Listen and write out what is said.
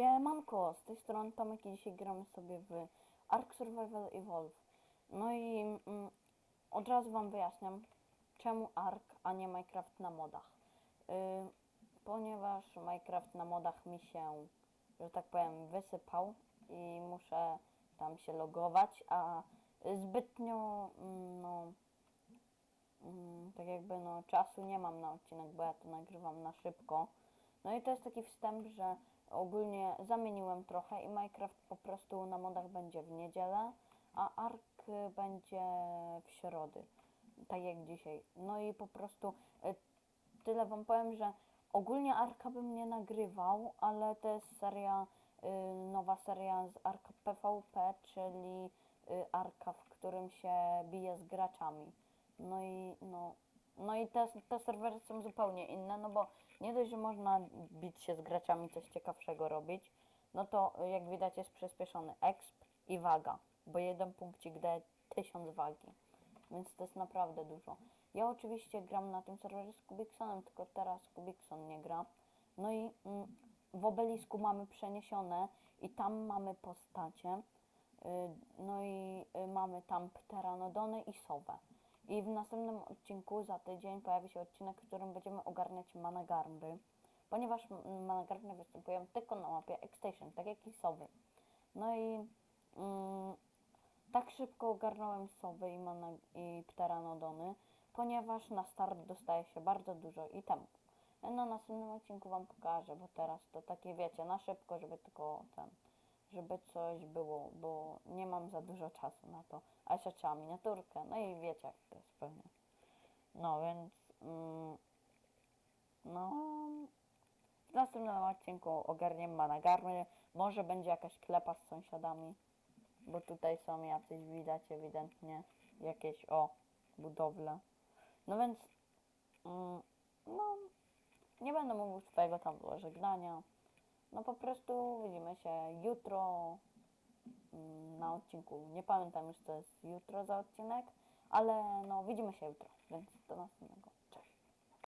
Siemanko, z tej strony Tomek i dzisiaj gramy sobie w Ark Survival Evolve. No i mm, od razu Wam wyjaśniam, czemu Ark, a nie Minecraft na modach. Yy, ponieważ Minecraft na modach mi się, że tak powiem, wysypał i muszę tam się logować, a zbytnio, mm, no, mm, tak jakby no czasu nie mam na odcinek, bo ja to nagrywam na szybko. No i to jest taki wstęp, że ogólnie zamieniłem trochę i Minecraft po prostu na modach będzie w niedzielę, a Ark będzie w środy, tak jak dzisiaj. No i po prostu y, tyle wam powiem, że ogólnie Arka bym nie nagrywał, ale to jest seria, y, nowa seria z Arka PvP, czyli y, Arka, w którym się bije z graczami. No i no, no i te, te serwery są zupełnie inne, no bo nie dość, że można bić się z graczami, coś ciekawszego robić, no to y, jak widać jest przyspieszony exp i waga, bo jeden punkcik daje 1000 wagi, więc to jest naprawdę dużo. Ja oczywiście gram na tym serwerze z Kubiksonem, tylko teraz Kubikson nie gra. No i mm, w obelisku mamy przeniesione i tam mamy postacie, y, no i y, mamy tam pteranodony i sowę. I w następnym odcinku za tydzień pojawi się odcinek, w którym będziemy ogarniać managarmy, ponieważ m- managarmy występują tylko na mapie X-Station, tak jak i sowy. No i mm, tak szybko ogarnąłem sowy i, i pteranodony, ponieważ na start dostaje się bardzo dużo itemów. Na następnym odcinku Wam pokażę, bo teraz to takie wiecie, na szybko, żeby tylko ten, żeby coś było, bo nie mam za dużo czasu na to. A jeszcze trzeba miniaturkę, no i wiecie jak to jest pewnie. No więc, mm, no, w następnym odcinku ogarniemy managarmy, może będzie jakaś klepa z sąsiadami, bo tutaj są jacyś, widać ewidentnie, jakieś, o, budowle. No więc, mm, no, nie będę mówił swojego tam żegnania. No po prostu widzimy się jutro mm, na odcinku. Nie pamiętam już co jest jutro za odcinek, ale no widzimy się jutro, więc do następnego.